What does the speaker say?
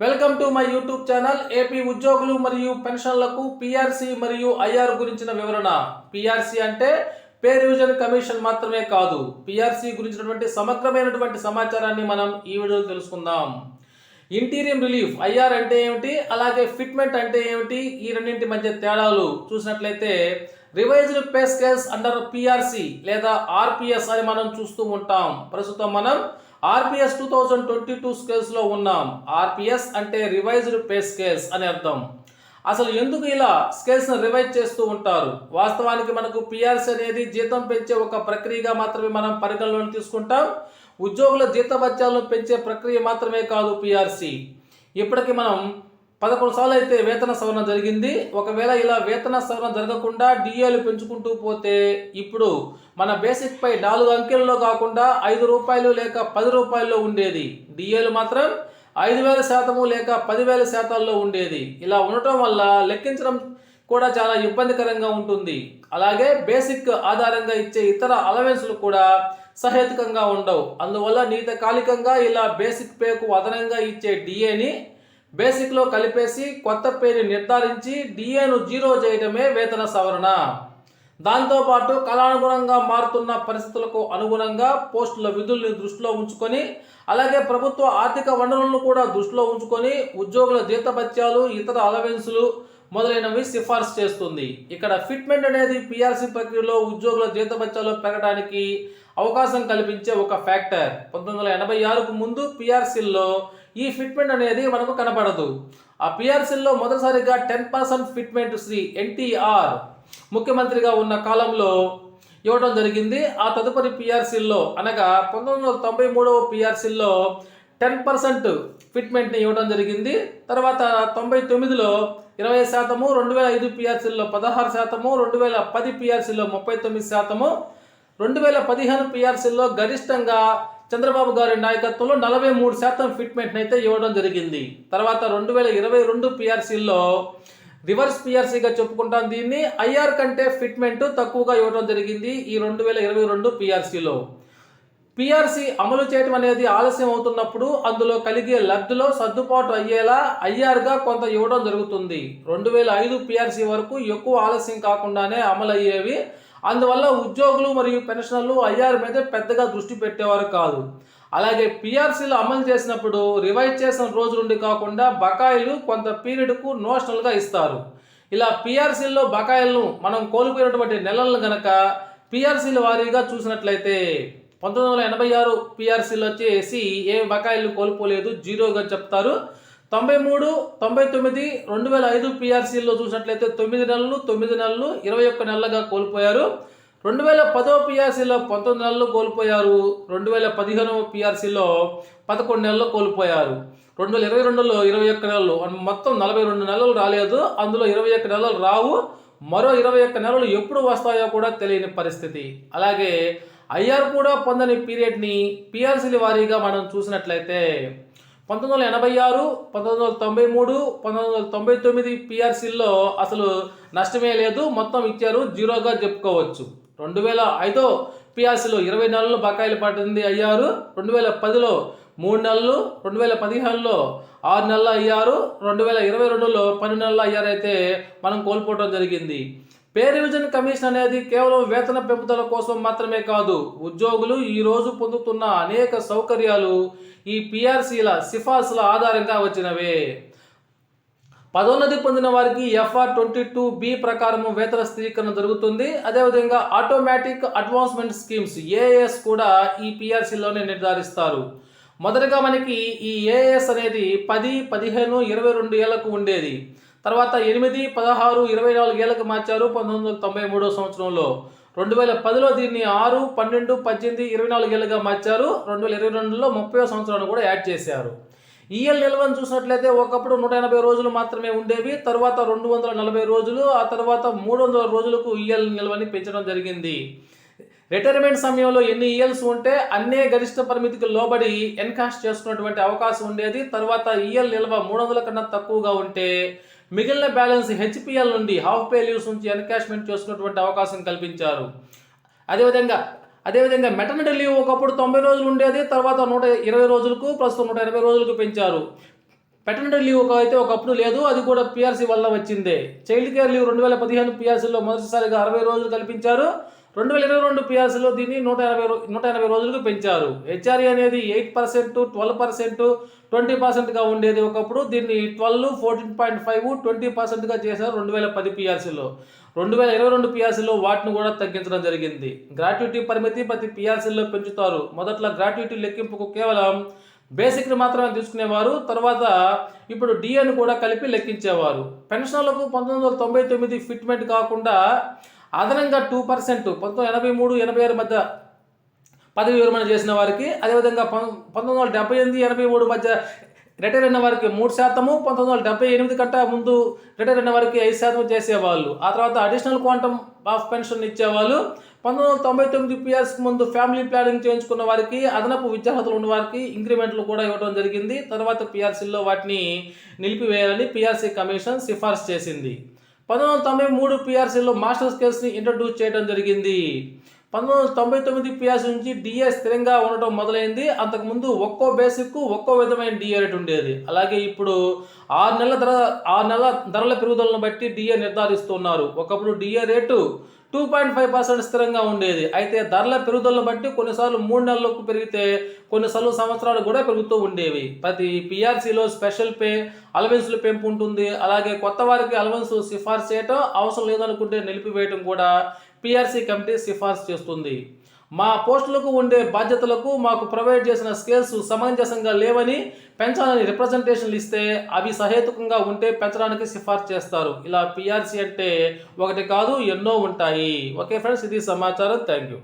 Welcome to my YouTube channel. AP ఉద్యోగులు మరియు పెన్షన్లకు పిఆర్సీ మరియు ఐఆర్ గురించిన వివరణ. పిఆర్సీ అంటే పే రివిజన్ కమిషన్ మాత్రమే కాదు. పిఆర్సీ గురించినటువంటి సమగ్రమైనటువంటి సమాచారాన్ని మనం ఈ వీడియోలో తెలుసుకుందాం. ఇంటీరియం రిలీఫ్ ఐఆర్ అంటే ఏమిటి? అలాగే ఫిట్మెంట్ అంటే ఏమిటి? ఈ రెండింటి మధ్య తేడాలు చూసినట్లయితే revised pay scales under PRC లేదా ఆర్పిఎస్ అని మనం చూస్తూ ఉంటాం. ప్రస్తుతం మనం RPS two thousand twenty two స్కేల్స్లో ఉన్నాం. ఆర్పిఎస్ అంటే రివైజ్డ్ పే స్కేల్స్ అని అర్థం. అసలు ఎందుకు ఇలా స్కేల్స్ను రివైజ్ చేస్తూ ఉంటారు? వాస్తవానికి మనకు పిఆర్సీ అనేది జీతం పెంచే ఒక ప్రక్రియగా మాత్రమే మనం పరిగణలోకి తీసుకుంటాం. ఉద్యోగుల జీతభత్యాలను పెంచే ప్రక్రియ మాత్రమే కాదు పిఆర్సీ ఇప్పటికి మనం పదకొండు సార్లు అయితే వేతన సవరణ జరిగింది. ఒకవేళ ఇలా వేతన సవరణ జరగకుండా డిఏలు పెంచుకుంటూ పోతే ఇప్పుడు మన బేసిక్ పై నాలుగు అంకెల్లో కాకుండా ఐదు రూపాయలు లేక పది రూపాయల్లో ఉండేది. డిఏలు మాత్రం ఐదు వేల శాతము లేక పదివేల శాతాల్లో ఉండేది. ఇలా ఉండటం వల్ల లెక్కించడం కూడా చాలా ఇబ్బందికరంగా ఉంటుంది. అలాగే బేసిక్ ఆధారంగా ఇచ్చే ఇతర అలవెన్స్లు కూడా సహేతుకంగా ఉండవు. అందువల్ల నీతకాలికంగా ఇలా బేసిక్ పేకు అదనంగా ఇచ్చే డిఏని బేసిక్లో కలిపేసి కొత్త పేరు నిర్ధారించి డిఏను జీరో చేయడమే వేతన సవరణ. దాంతోపాటు కాలానుగుణంగా మారుతున్న పరిస్థితులకు అనుగుణంగా పోస్టుల విధుల్ని దృష్టిలో ఉంచుకొని అలాగే ప్రభుత్వ ఆర్థిక వనరులను కూడా దృష్టిలో ఉంచుకొని ఉద్యోగుల జీతభత్యాలు ఇతర అలవెన్సులు మొదలైనవి సిఫార్సు చేస్తుంది. ఇక్కడ ఫిట్మెంట్ అనేది పిఆర్సీ ప్రక్రియలో ఉద్యోగుల జీతభత్యాలు పెరగడానికి అవకాశం కల్పించే ఒక ఫ్యాక్టర్. పంతొమ్మిది వందల ఎనభై ఆరుకు ముందు పిఆర్సీల్లో ఈ ఫిట్మెంట్ అనేది మనకు కనపడదు. ఆ పిఆర్సీలో మొదటిసారిగా ten percent fitment Shri NTR ముఖ్యమంత్రిగా ఉన్న కాలంలో ఇవ్వడం జరిగింది. ఆ తదుపరి పిఆర్సీల్లో అనగా పంతొమ్మిది వందల తొంభై మూడవ పిఆర్సీల్లో టెన్ పర్సెంట్ ఫిట్మెంట్ని ఇవ్వడం జరిగింది. తర్వాత తొంభై తొమ్మిదిలో ఇరవై శాతము రెండు వేల ఐదు పిఆర్సీల్లో పదహారు శాతము రెండు వేల పది పిఆర్సీలో ముప్పై తొమ్మిది శాతము రెండు వేల పదిహేను పిఆర్సీల్లో గరిష్టంగా చంద్రబాబు గారి నాయకత్వంలో నలభై మూడు శాతం ఫిట్మెంట్ని అయితే ఇవ్వడం జరిగింది. తర్వాత రెండు వేల ఇరవై రెండు పిఆర్సీల్లో రివర్స్ పిఆర్సీగా చెప్పుకుంటాం దీన్ని. ఐఆర్ కంటే ఫిట్మెంట్ తక్కువగా ఇవ్వడం జరిగింది ఈ రెండు వేల ఇరవై రెండు పిఆర్సీలో. పిఆర్సీ అమలు చేయడం అనేది ఆలస్యం అవుతున్నప్పుడు అందులో కలిగే లబ్ధిలో సర్దుబాటు అయ్యేలా ఐఆర్గా కొంత ఇవ్వడం జరుగుతుంది. రెండు వేల ఐదు పిఆర్సీ వరకు ఎక్కువ ఆలస్యం కాకుండానే అమలు అయ్యేవి అందువల్ల ఉద్యోగులు మరియు పెన్షనర్లు ఐఆర్ మీద పెద్దగా దృష్టి పెట్టేవారు కాదు. అలాగే పిఆర్సీలు అమలు చేసినప్పుడు రివైజ్ చేసిన రోజు నుండి కాకుండా బకాయిలు కొంత పీరియడ్కు నోషనల్గా ఇస్తారు. ఇలా పిఆర్సీల్లో బకాయిలను మనం కోల్పోయినటువంటి నెలలను గనక పిఆర్సీల వారీగా చూసినట్లయితే పంతొమ్మిది వందల ఎనభై ఆరు పిఆర్సీలు వచ్చేసి ఏ బకాయిలు కోల్పోలేదు జీరోగా చెప్తారు. తొంభై మూడు తొంభై తొమ్మిది రెండు వేల ఐదు పిఆర్సీల్లో చూసినట్లయితే తొమ్మిది నెలలు తొమ్మిది నెలలు ఇరవై ఒక్క నెలలుగా కోల్పోయారు. రెండు వేల పదో పిఆర్సీలో పంతొమ్మిది నెలలు కోల్పోయారు. రెండు వేల పదిహేనవ పిఆర్సీలో పదకొండు నెలలు కోల్పోయారు. రెండు వేల ఇరవై రెండులో ఇరవై ఒక్క నెలలు మొత్తం నలభై రెండు నెలలు రాలేదు. అందులో ఇరవై ఒక్క నెలలు రావు. మరో ఇరవై ఒక్క నెలలు ఎప్పుడు వస్తాయో కూడా తెలియని పరిస్థితి. అలాగే ఐఆర్ కూడా పొందని పీరియడ్ని పిఆర్సీల వారీగా మనం చూసినట్లయితే పంతొమ్మిది వందల ఎనభై ఆరు పంతొమ్మిది వందల తొంభై మూడు పంతొమ్మిది వందల తొంభై తొమ్మిది పిఆర్సీల్లో అసలు నష్టమే లేదు. మొత్తం ఇచ్చారు జీరోగా చెప్పుకోవచ్చు. రెండు వేల ఐదో పిఆర్సీలో ఇరవై నెలలు బకాయిలు పడింది అయ్యారు. రెండు వేల పదిలో మూడు నెలలు రెండు వేల పదిహేనులో ఆరు నెలలు అయ్యారు. రెండు వేల ఇరవై రెండులో పన్నెండు నెలలు అయ్యారైతే మనం కోల్పోవడం జరిగింది. పే రివిజన్ కమిషన్ అనేది కేవలం వేతన పెంపుదల కోసం మాత్రమే కాదు ఉద్యోగులు ఈరోజు పొందుతున్న అనేక సౌకర్యాలు ఈ పిఆర్సీల సిఫార్సుల ఆధారంగా వచ్చినవే. పదోన్నతి పొందిన వారికి ఎఫ్ఆర్ ట్వంటీ టూ బి ప్రకారం వేతన స్థిరీకరణ జరుగుతుంది. అదేవిధంగా ఆటోమేటిక్ అడ్వాన్స్మెంట్ స్కీమ్స్ ఏఎస్ కూడా ఈ పిఆర్సీలోనే నిర్ధారిస్తారు. మొదటగా మనకి ఈ ఏఎస్ అనేది పది పదిహేను ఇరవై రెండు ఏళ్ళకు ఉండేది. తర్వాత ఎనిమిది పదహారు ఇరవై నాలుగు ఏళ్ళకు మార్చారు పంతొమ్మిది వందల తొంభై మూడో సంవత్సరంలో. రెండు వేల పదిలో దీన్ని ఆరు పన్నెండు పద్దెనిమిది ఇరవై నాలుగు ఏళ్ళుగా మార్చారు. రెండు వేల ఇరవై రెండులో ముప్పై సంవత్సరాలు కూడా యాడ్ చేశారు. ఈఎల్ నిల్వను చూసినట్లయితే ఒకప్పుడు నూట ఎనభై రోజులు మాత్రమే ఉండేవి. తర్వాత రెండు వందల నలభై రోజులు ఆ తర్వాత మూడు వందల రోజులకు ఈఎల్ నిల్వని పెంచడం జరిగింది. రిటైర్మెంట్ సమయంలో ఎన్ని ఈఎల్స్ ఉంటే అన్నే గరిష్ట పరిమితికి లోబడి ఎన్కాస్ట్ చేసుకున్నటువంటి అవకాశం ఉండేది. తర్వాత ఈఎల్ నిల్వ మూడు వందల కన్నా తక్కువగా ఉంటే మిగిలిన బ్యాలెన్స్ హెచ్పిఎల్ నుండి హాఫ్ పే లీవ్స్ నుంచి ఎన్కాష్మెంట్ చేసుకున్నటువంటి అవకాశం కల్పించారు. అదేవిధంగా అదేవిధంగా మెటర్నిటీ లీవ్ ఒకప్పుడు తొంభై రోజులు ఉండేది తర్వాత నూట ఇరవై రోజులకు ప్రస్తుతం నూట ఎనభై రోజులకు పెంచారు. పెటర్నిటీ లీవ్ ఒక అయితే ఒకప్పుడు లేదు అది కూడా పిఆర్సీ వల్ల వచ్చిందే. చైల్డ్ కేర్ లీవ్ రెండు వేల పదిహేను పిఆర్సీలో మొదటిసారిగా అరవై రోజులు కల్పించారు. రెండు వేల ఇరవై రెండు పిఆర్సీలో దీన్ని నూట ఎనభై నూట ఎనభై రోజులకు పెంచారు. హెచ్ఆర్ఏ అనేది eight percent twelve percent twenty పర్సెంట్గా ఉండేది ఒకప్పుడు. దీన్ని twelve fourteen point five twenty పర్సెంట్గా చేశారు రెండు వేల పది పిఆర్సీలో. రెండు వేల ఇరవై రెండు పిఆర్సీలో వాటిని కూడా తగ్గించడం జరిగింది. గ్రాట్యుటీ పరిమితి ప్రతి పిఆర్సీలో పెంచుతారు. మొదట్లో గ్రాట్యుటీ లెక్కింపుకు కేవలం బేసిక్ని మాత్రమే తీసుకునేవారు. తర్వాత ఇప్పుడు డిఏను కూడా కలిపి లెక్కించేవారు. పెన్షన్లకు పంతొమ్మిది వందల తొంభై తొమ్మిది ఫిట్మెంట్ కాకుండా అదనంగా టూ పర్సెంట్ పంతొమ్మిది ఎనభై మూడు ఎనభై ఆరు మధ్య పదవి విరమణ చేసిన వారికి అదేవిధంగా పం పంతొమ్మిది వందల డెబ్బై ఎనిమిది ఎనభై మూడు మధ్య రిటైర్ అయిన వారికి మూడు శాతము పంతొమ్మిది వందల డెబ్బై ఎనిమిది కంటే ముందు రిటైర్ అయిన వారికి ఐదు శాతం చేసేవాళ్ళు. ఆ తర్వాత అడిషనల్ క్వాంటమ్ ఆఫ్ పెన్షన్ ఇచ్చేవాళ్ళు. పంతొమ్మిది వందల తొంభై తొమ్మిది పిఎస్కి ముందు ఫ్యామిలీ ప్లానింగ్ చేయించుకున్న వారికి అదనపు విద్యార్హతలు ఉన్న వారికి ఇంక్రిమెంట్లు కూడా ఇవ్వడం జరిగింది. తర్వాత పిఆర్సీలో వాటిని నిలిపివేయాలని పిఆర్సీ కమిషన్ సిఫార్సు చేసింది. పంతొమ్మిది వందల తొంభై మూడు పిఆర్సీలో మాస్టర్ స్కేల్స్ని ఇంట్రడ్యూస్ చేయడం జరిగింది. పంతొమ్మిది వందల తొంభై తొమ్మిది పిఆర్సీ నుంచి డిఏ స్థిరంగా ఉండటం మొదలైంది. అంతకుముందు ఒక్కో బేసిక్ ఒక్కో విధమైన డిఏ రేట్ ఉండేది. అలాగే ఇప్పుడు ఆరు నెలల ధర ఆరు నెలల ధరల పెరుగుదలను బట్టి డిఏ నిర్ధారిస్తున్నారు. ఒకప్పుడు DA rate two point five percent స్థిరంగా ఉండేది. అయితే ధరల పెరుగుదలను బట్టి కొన్నిసార్లు మూడు నెలలకు పెరిగితే కొన్నిసార్లు సంవత్సరాలు కూడా పెరుగుతూ ఉండేవి. ప్రతి పిఆర్సీలో స్పెషల్ పే అలవెన్సులు పెంపు ఉంటుంది. అలాగే కొత్త వారికి అలవెన్స్ సిఫార్సు చేయటం అవసరం లేదనుకుంటే నిలిపివేయటం కూడా పిఆర్సీ కమిటీ సిఫార్సు చేస్తుంది. మా పోస్టులకు ఉండే బాధ్యతలకు మాకు ప్రొవైడ్ చేసిన స్కేల్స్ సమంజసంగా లేవని పెంచాలని రిప్రజెంటేషన్లు ఇస్తే అవి సహేతుకంగా ఉంటే పెంచడానికి సిఫార్సు చేస్తారు. ఇలా పిఆర్సీ అంటే ఒకటి కాదు ఎన్నో ఉంటాయి. ఓకే ఫ్రెండ్స్ ఇది సమాచారం. Thank you.